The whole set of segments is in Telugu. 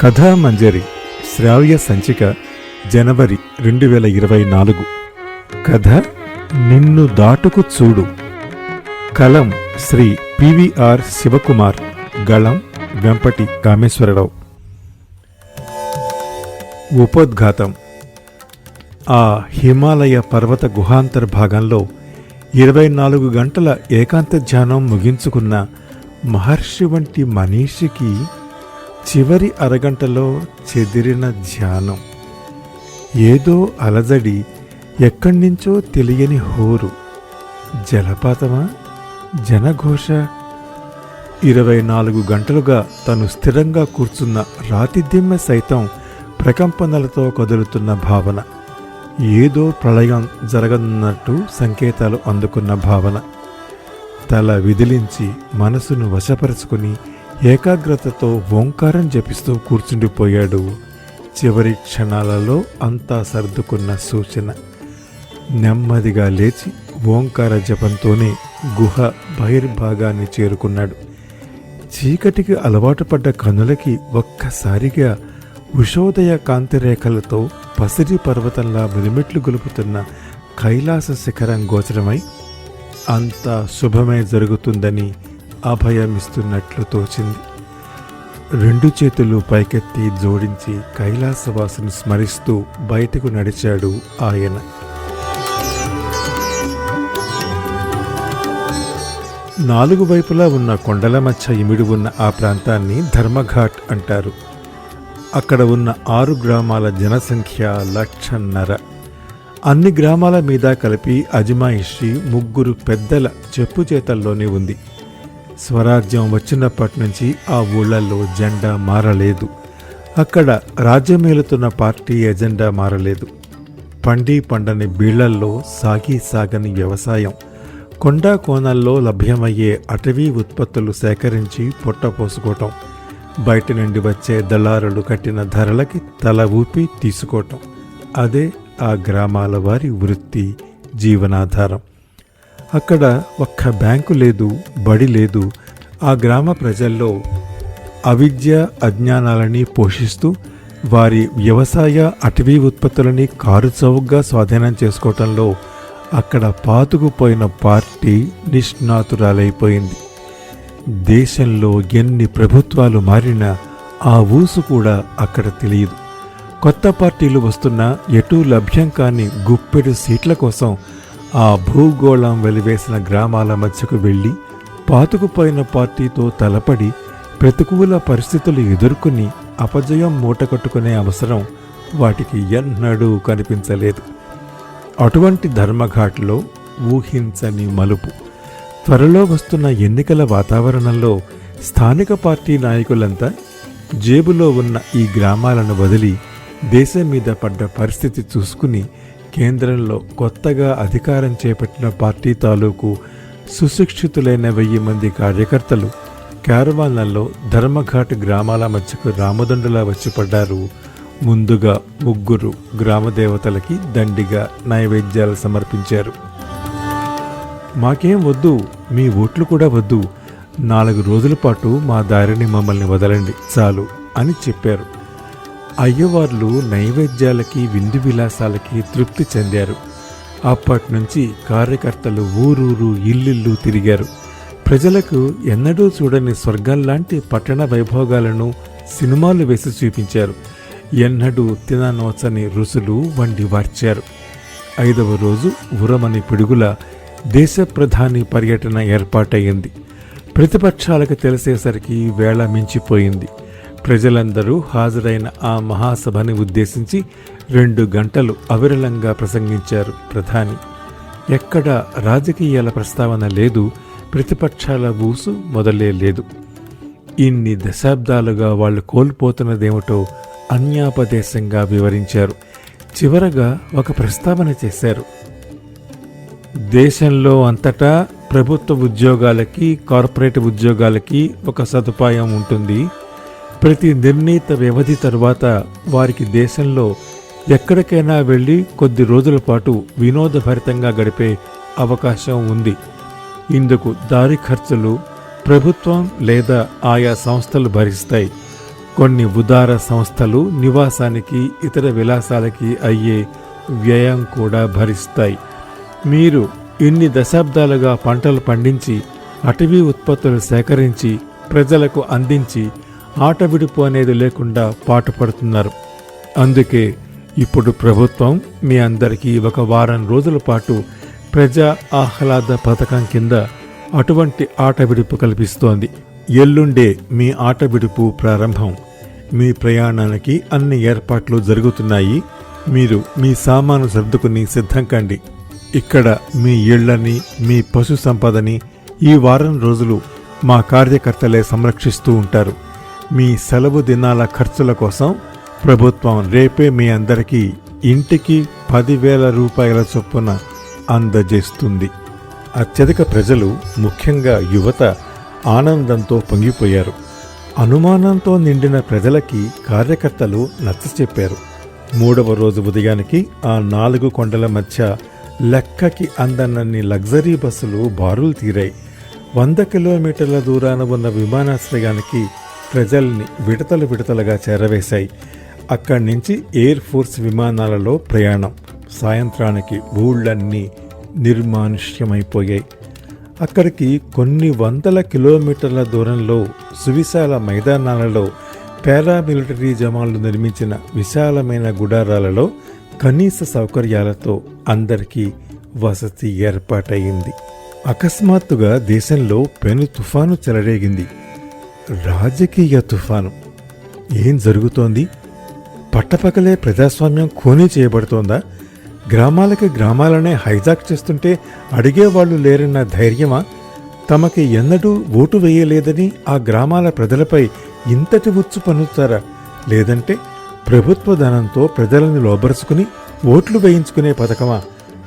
కథామంజరి శ్రావ్య సంచిక జనవరి రెండు వేల ఇరవై నాలుగు. కథ నిన్ను దాటుకు చూడు. కలం శ్రీ పివిఆర్ శివకుమార్ గళం వెంపటి కామేశ్వరరావు. ఉపోద్ఘాతం. ఆ హిమాలయ పర్వత గుహాంతర్భాగంలో ఇరవై నాలుగు గంటల ఏకాంత ధ్యానం ముగించుకున్న మహర్షి వంటి మనీషికి చివరి అరగంటలో చెదిరిన ధ్యానం. ఏదో అలజడి ఎక్కడి నుంచో తెలియని హోరు. జలపాతమా? జనఘోష? ఇరవై నాలుగు గంటలుగా తను స్థిరంగా కూర్చున్న రాతిదిమ్మ సైతం ప్రకంపనలతో కదులుతున్న భావన. ఏదో ప్రళయం జరగనున్నట్టు సంకేతాలు అందుకున్న భావన. తల విదిలించి మనసును వశపరుచుకుని ఏకాగ్రతతో ఓంకారం జపిస్తూ కూర్చుండిపోయాడు. చివరి క్షణాలలో అంతా సర్దుకున్న సూచన. నెమ్మదిగా లేచి ఓంకార జపంతోనే గుహ బహిర్భాగాన్ని చేరుకున్నాడు. చీకటికి అలవాటు పడ్డ కనులకి ఒక్కసారిగా ఉషోదయ కాంతిరేఖలతో పసిరి పర్వతంలా మిలిమిట్లు గొలుపుతున్న కైలాస శిఖరం గోచరమై అంతా శుభమే జరుగుతుందని అభయమిస్తున్నట్లు తోచింది. రెండు చేతులు పైకెత్తి జోడించి కైలాసవాసును స్మరిస్తూ బయటకు నడిచాడు ఆయన. నాలుగు వైపులా ఉన్న కొండల మధ్య ఇమిడి ఉన్న ఆ ప్రాంతాన్ని ధర్మఘాట్ అంటారు. అక్కడ ఉన్న ఆరు గ్రామాల జనసంఖ్య లక్షన్నర. అన్ని గ్రామాల మీద కలిపి అజమాయిషి ముగ్గురు పెద్దల చెప్పు చేతల్లోనే ఉంది. స్వరాజ్యం వచ్చినప్పటి నుంచి ఆ ఊళ్ళల్లో జెండా మారలేదు. అక్కడ రాజ్యమేలుతున్న పార్టీ ఎజెండా మారలేదు. పండి పండని బీళ్ళల్లో సాగి సాగని వ్యవసాయం కొండా కోణాల్లో లభ్యమయ్యే అటవీ ఉత్పత్తులు సేకరించి పొట్టపోసుకోవటం బయట నుండి వచ్చే దళారులు కట్టిన ధరలకి తల ఊపి తీసుకోవటం అదే ఆ గ్రామాల వారి వృత్తి జీవనాధారం. అక్కడ ఒక్క బ్యాంకు లేదు బడి లేదు. ఆ గ్రామ ప్రజల్లో అవిద్య అజ్ఞానాలని పోషిస్తూ వారి వ్యవసాయ అటవీ ఉత్పత్తులని కారు స్వాధీనం చేసుకోవటంలో అక్కడ పాతుకుపోయిన పార్టీ నిష్ణాతురాలైపోయింది. దేశంలో ఎన్ని ప్రభుత్వాలు మారినా ఆ ఊసు కూడా అక్కడ తెలియదు. కొత్త పార్టీలు వస్తున్నా ఎటూ లభ్యం కాని గుప్పెడు సీట్ల కోసం ఆ భూగోళం వెలివేసిన గ్రామాల మధ్యకు వెళ్ళి పాతుకుపోయిన పార్టీతో తలపడి ప్రతికూల పరిస్థితులు ఎదుర్కొని అపజయం మూటకట్టుకునే అవసరం వాటికి ఎన్నడూ కనిపించలేదు. అటువంటి ధర్మఘాట్లో ఊహించని మలుపు. త్వరలో వస్తున్న ఎన్నికల వాతావరణంలో స్థానిక పార్టీ నాయకులంతా జేబులో ఉన్న ఈ గ్రామాలను వదిలి దేశం మీద పడ్డ పరిస్థితి చూసుకుని కేంద్రంలో కొత్తగా అధికారం చేపట్టిన పార్టీ తాలూకు సుశిక్షితులైన వెయ్యి మంది కార్యకర్తలు క్యారవాన్లలో ధర్మఘాట్ గ్రామాల మధ్యకు రామదండులా వచ్చి పడ్డారు. ముందుగా ముగ్గురు గ్రామదేవతలకి దండిగా నైవేద్యాలు సమర్పించారు. మాకేం వద్దు మీ ఓట్లు కూడా వద్దు. నాలుగు రోజుల పాటు మా దారిని మమ్మల్ని వదలండి చాలు అని చెప్పారు. అయ్యవార్లు నైవేద్యాలకి విందు విలాసాలకి తృప్తి చెందారు. అప్పటి నుంచి కార్యకర్తలు ఊరూరు ఇల్లిల్లు తిరిగారు. ప్రజలకు ఎన్నడూ చూడని స్వర్గంలాంటి పట్టణ వైభోగాలను సినిమాలు వేసి చూపించారు. ఎన్నడూ తిననోచని రుసులు వండి వార్చారు. ఐదవ రోజు ఉరమని పిడుగుల దేశ ప్రధాని పర్యటన ఏర్పాటయ్యింది. ప్రతిపక్షాలకు తెలిసేసరికి వేళ మించిపోయింది. ప్రజలందరూ హాజరైన ఆ మహాసభని ఉద్దేశించి రెండు గంటలు అవిరళంగా ప్రసంగించారు ప్రధాని. ఎక్కడ రాజకీయాల ప్రస్తావన లేదు ప్రతిపక్షాల ఊసు మొదలే లేదు. ఇన్ని దశాబ్దాలుగా వాళ్ళు కోల్పోతున్నదేమిటో అన్యాపదేశంగా వివరించారు. చివరగా ఒక ప్రస్తావన చేశారు. దేశంలో అంతటా ప్రభుత్వ ఉద్యోగాలకి కార్పొరేట్ ఉద్యోగాలకి ఒక సదుపాయం ఉంటుంది. ప్రతి నిర్ణీత వ్యవధి తరువాత వారికి దేశంలో ఎక్కడికైనా వెళ్ళి కొద్ది రోజుల పాటు వినోదభరితంగా గడిపే అవకాశం ఉంది. ఇందుకు దారి ఖర్చులు ప్రభుత్వం లేదా ఆయా సంస్థలు భరిస్తాయి. కొన్ని ఉదార సంస్థలు నివాసానికి ఇతర విలాసాలకి అయ్యే వ్యయం కూడా భరిస్తాయి. మీరు ఇన్ని దశాబ్దాలుగా పంటలు పండించి అటవీ ఉత్పత్తులు సేకరించి ప్రజలకు అందించి ఆట విడుపు అనేది లేకుండా పాటుపడుతున్నారు అందుకే ఇప్పుడు ప్రభుత్వం మీ అందరికీ ఒక వారం రోజుల పాటు ప్రజా ఆహ్లాద పథకం కింద అటువంటి ఆట విడుపు కల్పిస్తోంది. ఎల్లుండే మీ ఆట విడుపు ప్రారంభం. మీ ప్రయాణానికి అన్ని ఏర్పాట్లు జరుగుతున్నాయి. మీరు మీ సామాను సర్దుకుని సిద్ధం కండి. ఇక్కడ మీ ఇళ్ళని మీ పశు సంపదని ఈ వారం రోజులు మా కార్యకర్తలే సంరక్షిస్తూ ఉంటారు. మీ సెలవు దినాల ఖర్చుల కోసం ప్రభుత్వం రేపే మీ అందరికీ ఇంటికి పదివేల రూపాయల చొప్పున అందజేస్తుంది. అత్యధిక ప్రజలు ముఖ్యంగా యువత ఆనందంతో పొంగిపోయారు. అనుమానంతో నిండిన ప్రజలకి కార్యకర్తలు నచ్చ చెప్పారు. మూడవ రోజు ఉదయానికి ఆ నాలుగు కొండల మధ్య లెక్కకి అందనన్ని లగ్జరీ బస్సులు బారులు తీరాయి. వంద కిలోమీటర్ల దూరాన ఉన్న విమానాశ్రయానికి ప్రజల్ని విడతలు విడతలుగా చేరవేశాయి. అక్కడి నుంచి ఎయిర్ ఫోర్స్ విమానాలలో ప్రయాణం. సాయంత్రానికి ఊళ్ళన్నీ నిర్మానుష్యమైపోయాయి. అక్కడికి కొన్ని వందల కిలోమీటర్ల దూరంలో సువిశాల మైదానాలలో పారామిలిటరీ జమాలు నిర్మించిన విశాలమైన గుడారాలలో కనీస సౌకర్యాలతో అందరికీ వసతి ఏర్పాటయింది. అకస్మాత్తుగా దేశంలో పెను తుఫాను చెలరేగింది. రాజకీయ తుఫాను. ఏం జరుగుతోంది? పట్టపకలే ప్రజాస్వామ్యం ఖూనీ చేయబడుతోందా? గ్రామాలకి గ్రామాలనే హైజాక్ చేస్తుంటే అడిగేవాళ్ళు లేరన్న ధైర్యమా? తమకి ఎన్నడూ ఓటు వేయలేదని ఆ గ్రామాల ప్రజలపై ఇంతటి ఉచ్చు పన్నుతారా? లేదంటే ప్రభుత్వ ధనంతో ప్రజలను లోబరుచుకుని ఓట్లు వేయించుకునే పథకమా?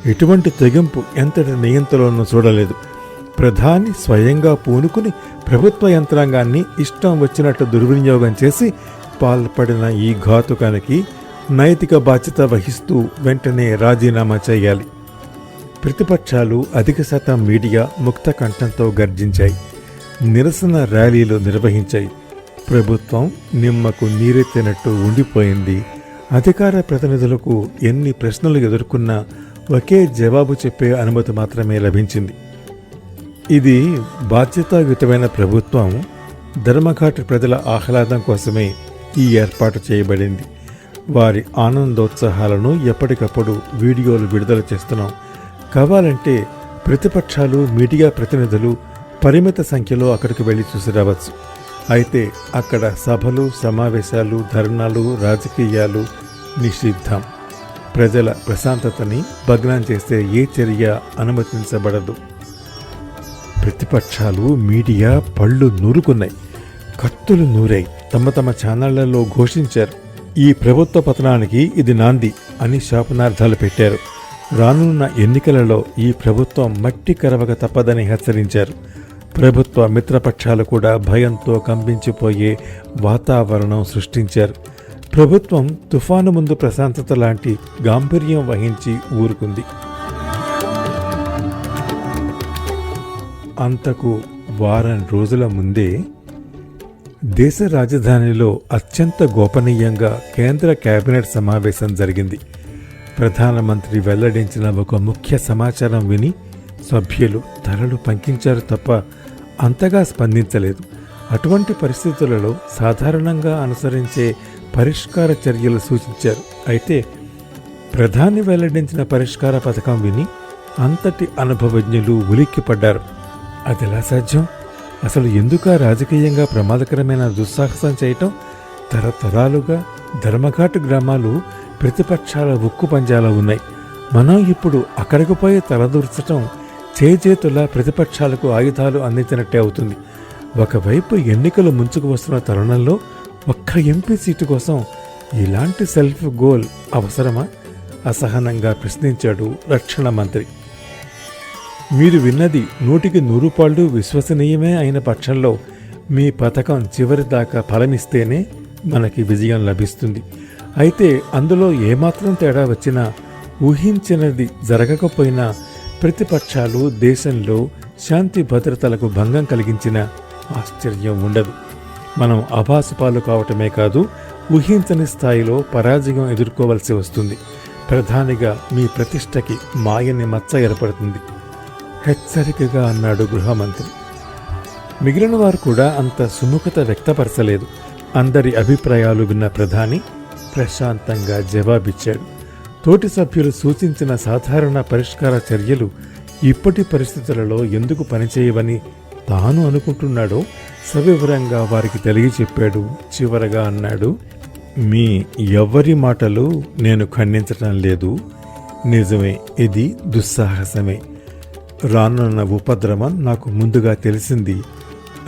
ఎటువంటి తెగింపు ఎంతటి నియంతలోనూ చూడలేదు. ప్రధాని స్వయంగా పూనుకుని ప్రభుత్వ యంత్రాంగాన్ని ఇష్టం వచ్చినట్లు దుర్వినియోగం చేసి పాల్పడిన ఈ ఘాతుకానికి నైతిక బాధ్యత వహిస్తూ వెంటనే రాజీనామా చేయాలి. ప్రతిపక్షాలు అధిక శాతం మీడియా ముక్త కంఠంతో గర్జించాయి. నిరసన ర్యాలీలు నిర్వహించాయి. ప్రభుత్వం నిమ్మకు నీరెత్తినట్టు ఉండిపోయింది. అధికార ప్రతినిధులకు ఎన్ని ప్రశ్నలు ఎదుర్కొన్నా ఒకే జవాబు చెప్పే అనుమతి మాత్రమే లభించింది. ఇది బాధ్యతాయుతమైన ప్రభుత్వం ధర్మఘాట్ ప్రజల ఆహ్లాదం కోసమే ఈ ఏర్పాటు చేయబడింది. వారి ఆనందోత్సాహాలను ఎప్పటికప్పుడు వీడియోలు విడుదల చేస్తున్నాం. కావాలంటే ప్రతిపక్షాలు మీడియా ప్రతినిధులు పరిమిత సంఖ్యలో అక్కడికి వెళ్ళి చూసి రావచ్చు. అయితే అక్కడ సభలు సమావేశాలు ధర్నాలు రాజకీయాలు నిషిద్ధం. ప్రజల ప్రశాంతతని భగ్నం చేసే ఏ చర్య అనుమతించబడదు. ప్రతిపక్షాలు మీడియా పళ్ళు నూరుకున్నాయి. కత్తులు నూరాయి. తమ తమ ఛానళ్ళలో ఘోషించారు. ఈ ప్రభుత్వ పతనానికి ఇది నాంది అని శాపనార్థాలు పెట్టారు. రానున్న ఎన్నికలలో ఈ ప్రభుత్వం మట్టి కరవక తప్పదని హెచ్చరించారు. ప్రభుత్వ మిత్రపక్షాలు కూడా భయంతో కంపించిపోయే వాతావరణం సృష్టించారు. ప్రభుత్వం తుఫాను ముందు ప్రశాంతత లాంటి గాంభీర్యం వహించి ఊరుకుంది. అంతకు వారం రోజుల ముందే దేశ రాజధానిలో అత్యంత గోపనీయంగా కేంద్ర కేబినెట్ సమావేశం జరిగింది. ప్రధానమంత్రి వెల్లడించిన ఒక ముఖ్య సమాచారం విని సభ్యులు తలలు పంకించారు తప్ప అంతగా స్పందించలేదు. అటువంటి పరిస్థితులలో సాధారణంగా అనుసరించే పరిష్కార చర్యలు సూచించారు. అయితే ప్రధాని వెల్లడించిన పరిష్కార పథకం విని అంతటి అనుభవజ్ఞులు ఉలిక్కిపడ్డారు. అదెలా సాధ్యం? అసలు ఎందుక రాజకీయంగా ప్రమాదకరమైన దుస్సాహసం చేయటం? తరతరాలుగా ధర్మఘాటు గ్రామాలు ప్రతిపక్షాల ఉక్కు పంజాలా ఉన్నాయి. మనం ఇప్పుడు అక్కడికి పోయి తలదూర్చటం చేజేతుల ప్రతిపక్షాలకు ఆయుధాలు అందించినట్టే అవుతుంది. ఒకవైపు ఎన్నికలు ముంచుకు వస్తున్న తరుణంలో ఒక్క ఎంపీ సీటు కోసం ఇలాంటి సెల్ఫ్ గోల్ అవసరమా? అసహనంగా ప్రశ్నించాడు రక్షణ మంత్రి. మీరు విన్నది నూటికి నూరు పాళ్ళు విశ్వసనీయమే అయిన పక్షంలో మీ పథకం చివరి దాకా ఫలమిస్తేనే మనకి విజయం లభిస్తుంది. అయితే అందులో ఏమాత్రం తేడా వచ్చినా ఊహించినది జరగకపోయినా ప్రతిపక్షాలు దేశంలో శాంతి భద్రతలకు భంగం కలిగించిన ఆశ్చర్యం ఉండదు. మనం అభాసుపాలు కావటమే కాదు ఊహించని స్థాయిలో పరాజయం ఎదుర్కోవలసి వస్తుంది. ప్రధానిగా మీ ప్రతిష్టకి మాయని మచ్చ ఏర్పడుతుంది. హెచ్చరికగా అన్నాడు గృహమంత్రి. మిగిలిన వారు కూడా అంత సుముఖత వ్యక్తపరచలేదు. అందరి అభిప్రాయాలు విన్న ప్రధాని ప్రశాంతంగా జవాబిచ్చాడు. తోటి సభ్యులు సూచించిన సాధారణ పరిష్కార చర్యలు ఇప్పటి పరిస్థితులలో ఎందుకు పనిచేయవని తాను అనుకుంటున్నాడో సవివరంగా వారికి తెలియచెప్పాడు. చివరగా అన్నాడు మీ ఎవ్వరి మాటలు నేను ఖండించటం లేదు. నిజమే ఇది దుస్సాహసమే. రానున్న ఉపద్రవం నాకు ముందుగా తెలిసింది.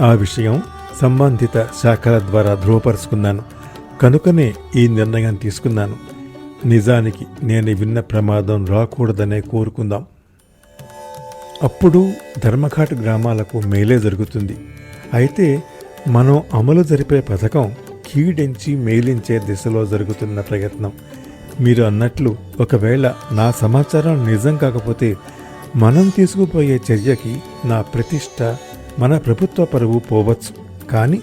ఆ విషయం సంబంధిత శాఖల ద్వారా ధృవపరుచుకున్నాను. కనుకనే ఈ నిర్ణయం తీసుకున్నాను. నిజానికి నేను విన్న ప్రమాదం రాకూడదనే కోరుకుందాం. అప్పుడు ధర్మఘాట్ గ్రామాలకు మేలే జరుగుతుంది. అయితే మనం అమలు జరిపే పథకం కీడించి మేలించే దిశలో జరుగుతున్న ప్రయత్నం. మీరు అన్నట్లు ఒకవేళ నా సమాచారం నిజం కాకపోతే మనం తీసుకుపోయే చర్యకి నా ప్రతిష్ట మన ప్రభుత్వ పరువు పోవచ్చు. కానీ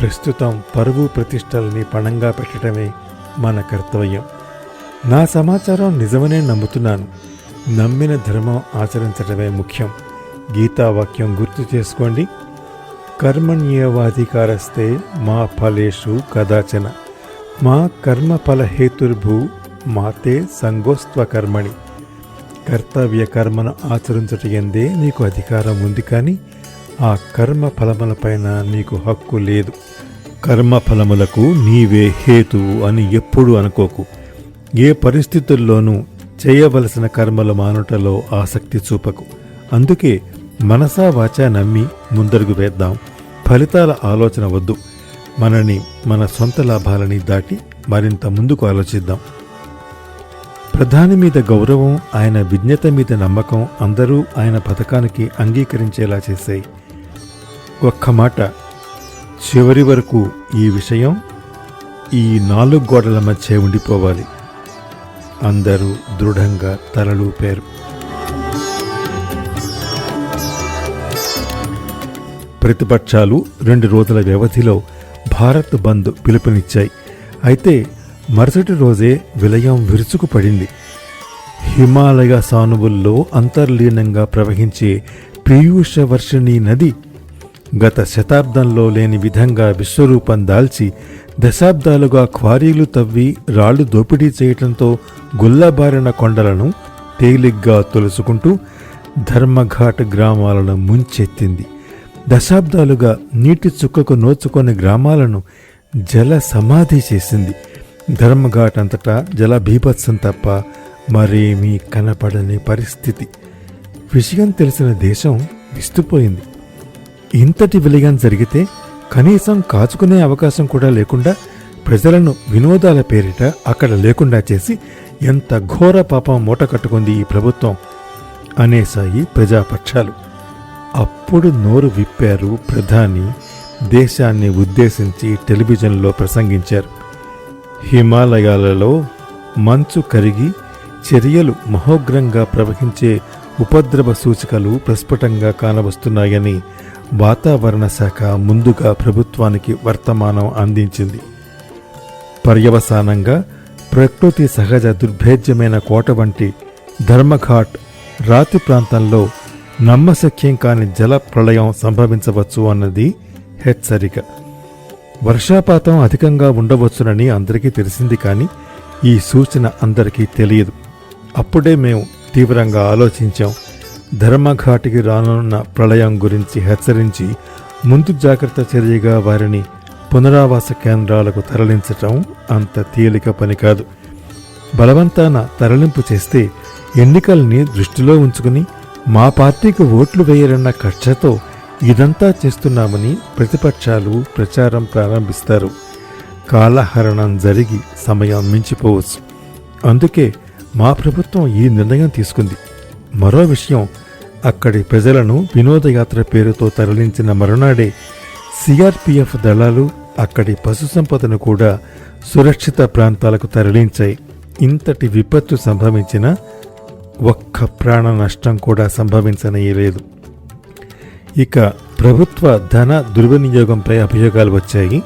ప్రస్తుతం పరువు ప్రతిష్టల్ని పణంగా పెట్టడమే మన కర్తవ్యం. నా సమాచారం నిజమనే నమ్ముతున్నాను. నమ్మిన ధర్మం ఆచరించడమే ముఖ్యం. గీతావాక్యం గుర్తు చేసుకోండి. కర్మణ్యేవాధికారస్తే మా ఫలేషు కదాచన. మా కర్మ ఫలహేతుర్భూ మాతే సంగోస్త్వ కర్మణి కర్తవ్య కర్మను ఆచరించట ఎందే నీకు అధికారం ఉంది కానీ ఆ కర్మ ఫలములపైన నీకు హక్కు లేదు. కర్మ ఫలములకు నీవే హేతువు అని ఎప్పుడూ అనుకోకు. ఏ పరిస్థితుల్లోనూ చేయవలసిన కర్మలు మానుటలో ఆసక్తి చూపకు. అందుకే మనసా వాచా నమ్మి ముందడుగు వేద్దాం. ఫలితాల ఆలోచన వద్దు. మనని మన సొంత లాభాలని దాటి మరింత ముందుకు ఆలోచిద్దాం. ప్రధాని మీద గౌరవం ఆయన విజ్ఞత మీద నమ్మకం అందరూ ఆయన పథకానికి అంగీకరించేలా చేశాయి. ఒక్క మాట చివరి వరకు ఈ విషయం ఈ నాలుగు గోడల మధ్య ఉండిపోవాలి. అందరూ దృఢంగా తలలూపారు ప్రతిపక్షాలు రెండు రోజుల వ్యవధిలో భారత్ బంద్ పిలుపునిచ్చాయి. అయితే మరుసటి రోజే విలయం విరుచుకుపడింది. హిమాలయ సానువుల్లో అంతర్లీనంగా ప్రవహించే పీయూష వర్షిణీ నది గత శతాబ్దంలో లేని విధంగా విశ్వరూపం దాల్చి దశాబ్దాలుగా క్వారీలు తవ్వి రాళ్ళు దోపిడీ చేయటంతో గుల్లబారిన కొండలను తేలిగ్గా తొలుసుకుంటూ ధర్మఘాట్ గ్రామాలను ముంచెత్తింది. దశాబ్దాలుగా నీటి చుక్కకు నోచుకొని గ్రామాలను జల సమాధి చేసింది. ధర్మఘాట్ అంతటా జల భీభత్సం తప్ప మరేమీ కనపడని పరిస్థితి. విషయం తెలిసిన దేశం విస్తుపోయింది. ఇంతటి విలయం జరిగితే కనీసం కాచుకునే అవకాశం కూడా లేకుండా ప్రజలను వినోదాల పేరిట అక్కడ లేకుండా చేసి ఎంత ఘోర పాపం మూట కట్టుకుంది ఈ ప్రభుత్వం అనేసాయి ప్రజాపక్షాలు. అప్పుడు నోరు విప్పారు ప్రధాని దేశాన్ని ఉద్దేశించి టెలివిజన్లో ప్రసంగించారు. హిమాలయాలలో మంచు కరిగి చర్యలు మహోగ్రంగా ప్రవహించే ఉపద్రవ సూచికలు ప్రస్ఫుటంగా కానవస్తున్నాయని వాతావరణ శాఖ ముందుగా ప్రభుత్వానికి వర్తమానం అందించింది. పర్యవసానంగా ప్రకృతి సహజ దుర్భేద్యమైన కోట వంటి ధర్మఘాట్ రాతి ప్రాంతంలో నమ్మశక్యం కాని జల ప్రళయం సంభవించవచ్చు అన్నది హెచ్చరిక. వర్షాపాతం అధికంగా ఉండవచ్చునని అందరికీ తెలిసింది కానీ ఈ సూచన అందరికీ తెలియదు. అప్పుడే మేము తీవ్రంగా ఆలోచించాం. ధర్మఘాటికి రానున్న ప్రళయం గురించి హెచ్చరించి ముందు జాగ్రత్త చర్యగా వారిని పునరావాస కేంద్రాలకు తరలించటం అంత తేలిక పని కాదు. బలవంతాన తరలింపు చేస్తే ఎన్నికల్ని దృష్టిలో ఉంచుకుని మా పార్టీకి ఓట్లు వేయరన్న కక్షతో ఇదంతా చేస్తున్నామని ప్రతిపక్షాలు ప్రచారం ప్రారంభిస్తారు. కాలహరణం జరిగి సమయం మించిపోవచ్చు. అందుకే మా ప్రభుత్వం ఈ నిర్ణయం తీసుకుంది. మరో విషయం అక్కడి ప్రజలను వినోదయాత్ర పేరుతో తరలించిన మరునాడే సిఆర్పిఎఫ్ దళాలు అక్కడి పశుసంపదను కూడా సురక్షిత ప్రాంతాలకు తరలించాయి. ఇంతటి విపత్తు సంభవించిన ఒక్క ప్రాణ నష్టం కూడా సంభవించనీయలేదు ఇక ప్రభుత్వ ధన దుర్వినియోగంపై అభియోగాలు వచ్చాయి.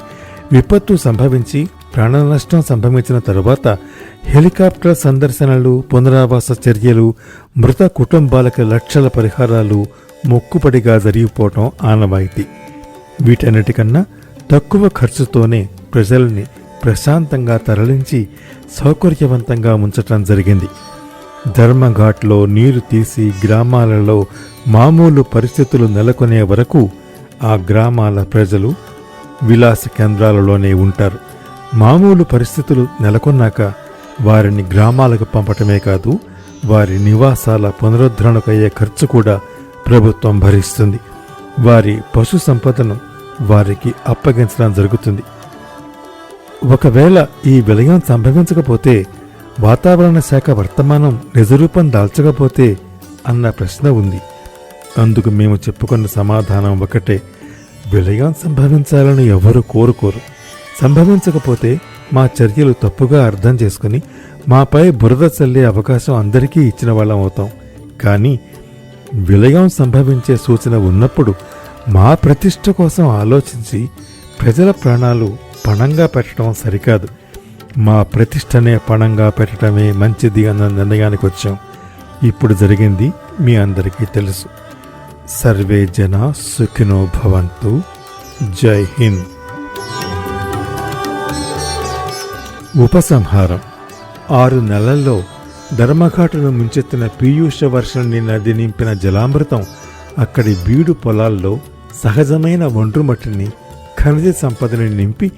విపత్తు సంభవించి ప్రాణ నష్టం సంభవించిన తరువాత హెలికాప్టర్ సందర్శనలు పునరావాస చర్యలు మృత కుటుంబాలకు లక్షల పరిహారాలు మొక్కుపడిగా జరిగిపోవటం ఆనవాయితీ. వీటన్నిటికన్నా తక్కువ ఖర్చుతోనే ప్రజల్ని ప్రశాంతంగా తరలించి సౌకర్యవంతంగా ఉంచటం జరిగింది. ధర్మఘాట్లో నీరు తీసి గ్రామాలలో మామూలు పరిస్థితులు నెలకొనే వరకు ఆ గ్రామాల ప్రజలు విలాస కేంద్రాలలోనే ఉంటారు. మామూలు పరిస్థితులు నెలకొన్నాక వారిని గ్రామాలకు పంపటమే కాదు వారి నివాసాల పునరుద్ధరణకయ్యే ఖర్చు కూడా ప్రభుత్వం భరిస్తుంది. వారి పశు సంపదను వారికి అప్పగించడం జరుగుతుంది. ఒకవేళ ఈ విలయం సంభవించకపోతే వాతావరణ శాఖ వర్తమానం నిజరూపం దాల్చకపోతే అన్న ప్రశ్న ఉంది. అందుకు మేము చెప్పుకున్న సమాధానం ఒకటే. విలయం సంభవించాలని ఎవరు కోరుకోరు. సంభవించకపోతే మా చర్యలు తప్పుగా అర్థం చేసుకుని మాపై బురద చల్లే అవకాశం అందరికీ ఇచ్చిన వాళ్ళం అవుతాం. కానీ విలయం సంభవించే సూచన ఉన్నప్పుడు మా ప్రతిష్ట కోసం ఆలోచించి ప్రజల ప్రాణాలు పణంగా పెట్టడం సరికాదు. మా ప్రతిష్టనే పణంగా పెట్టడమే మంచిది అన్న నిర్ణయానికి వచ్చాం. ఇప్పుడు జరిగింది మీ అందరికీ తెలుసు. సర్వే జన సుఖినో భవంతు. జై హింద్. ఉపసంహారం. ఆరు నెలల్లో ధర్మఘాటును ముంచెత్తిన పీయూష వర్షాన్ని నది నింపిన జలామృతం అక్కడి బీడు పొలాల్లో సహజమైన ఒండ్రుమట్టిని ఖనిజ సంపదని నింపి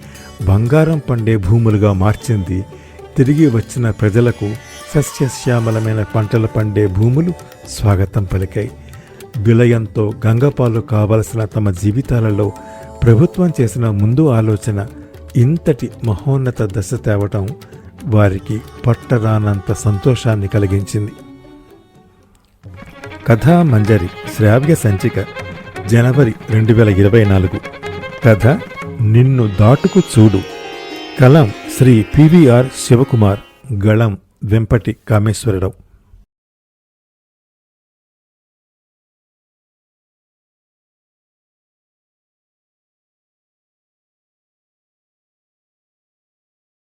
బంగారం పండే భూములుగా మార్చింది. తిరిగి వచ్చిన ప్రజలకు సస్యశ్యామలమైన పంటలు పండే భూములు స్వాగతం పలికాయి. విలయంతో గంగపాలు కావలసిన తమ జీవితాలలో ప్రభుత్వం చేసిన ముందు ఆలోచన ఇంతటి మహోన్నత దశ తేవటం వారికి పట్టరానంత సంతోషాన్ని కలిగించింది. కథా మంజరి శ్రావ్య సంచిక జనవరి రెండు వేల ఇరవై నాలుగు. కథ నిన్ను దాటుకు చూడు. కలం శ్రీ పివిఆర్ శివకుమార్ గళం వెంపటి కామేశ్వరరావు.